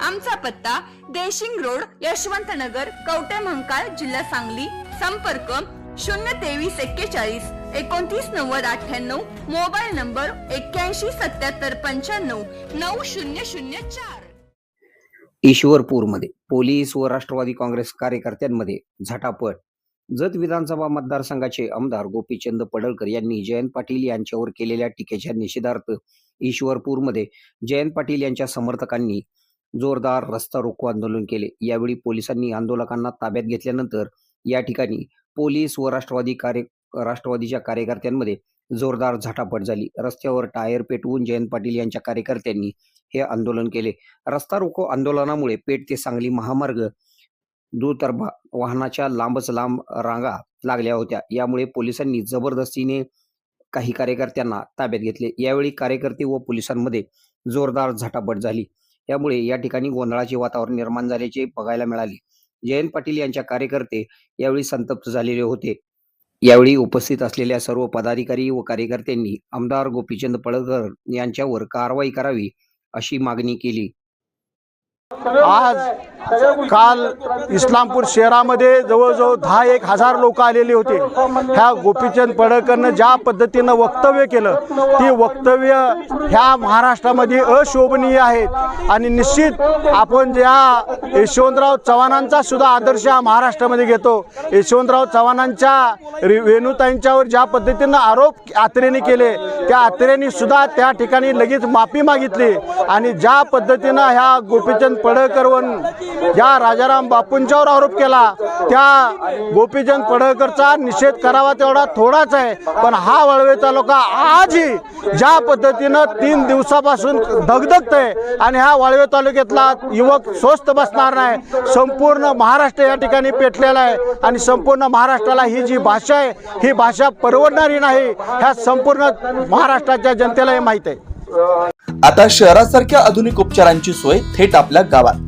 आमचा पत्ता देशिंग रोड यशवंत नगर कवटे महंकाळ जिल्हा सांगली. संपर्क शून्य तेवीस एक्केचाळीस एकोणतीस नव्वद अठ्ठ्याण्णव. मोबाईल नंबर एक्क्याऐंशी सत्याहत्तर पंच्याण्णव नऊ शून्य शून्य चार. ईश्वरपूरमध्ये पोलीस व राष्ट्रवादी काँग्रेस कार्यकर्त्यांमध्ये झटापट. जत विधानसभा मतदारसंघाचे आमदार गोपीचंद पडळकर यांनी जयंत पाटील यांच्यावर केलेल्या टीकेच्या निषेधार्थ ईश्वरपूरमध्ये जयंत पाटील यांच्या समर्थकांनी जोरदार रस्ता रोको आंदोलन केले. यावेळी पोलिसांनी आंदोलकांना ताब्यात घेतल्यानंतर या ठिकाणी पोलीस व राष्ट्रवादी कार्य राष्ट्रवादीच्या कार्यकर्त्यांमध्ये जोरदार झटापट झाली. रस्त्यावर टायर पेटवून जयंत पाटील यांच्या कार्यकर्त्यांनी हे आंदोलन केले. रस्ता रोको आंदोलनामुळे पेठ ते सांगली महामार्ग दुतर्फा वाहनाच्या लांबच लांब रांगा लागल्या होत्या. यामुळे पोलिसांनी जबरदस्तीने काही कार्यकर्त्यांना ताब्यात घेतले. यावेळी कार्यकर्ते व पोलिसांमध्ये जोरदार झटापट झाली. त्यामुळे या ठिकाणी गोंधळाचे वातावरण निर्माण झाल्याचे बघायला मिळाले. जयंत पाटील यांच्या कार्यकर्ते यावेळी संतप्त झालेले होते. यावेळी उपस्थित असलेल्या सर्व पदाधिकारी व कार्यकर्त्यांनी आमदार गोपीचंद पळकर यांच्यावर कारवाई करावी अशी मागणी केली. आज काल इस्लामपूर शहरामध्ये जवळजवळ दहा एक हजार लोक आलेले होते. ह्या गोपीचंद पडळकरनं ज्या पद्धतीनं वक्तव्य केलं ती वक्तव्य ह्या महाराष्ट्रामध्ये अशोभनीय आहेत आणि निश्चित आपण ज्या यशवंतराव चव्हाणांचा सुद्धा आदर्श हा महाराष्ट्रामध्ये घेतो यशवंतराव चव्हाणांच्या रे- रेणुताईंच्यावर ज्या पद्धतीनं आरोप आत्रेने केले त्या आत्रेने सुद्धा त्या ठिकाणी लगेच माफी मागितली. आणि ज्या पद्धतीनं ह्या गोपीचंद पडळकरवर या राजाराम बापूंच्यावर आरोप केला त्या गोपीचंद पडळकरचा निषेध करावा तेवढा थोडाच आहे. पण हा वळवे तालुका आजही ज्या पद्धतीनं तीन दिवसापासून धगधगत आहे आणि हा वाळवे तालुक्यातला युवक स्वस्त बसणार नाही. संपूर्ण महाराष्ट्र या ठिकाणी पेटलेला आहे आणि संपूर्ण महाराष्ट्राला ही जी भाषा आहे ही भाषा परवडणारी नाही. ह्या संपूर्ण महाराष्ट्राच्या जनतेला हे माहीत आहे. आता शहरासारख्या आधुनिक उपचारांची सोय थेट आपल्या गावात.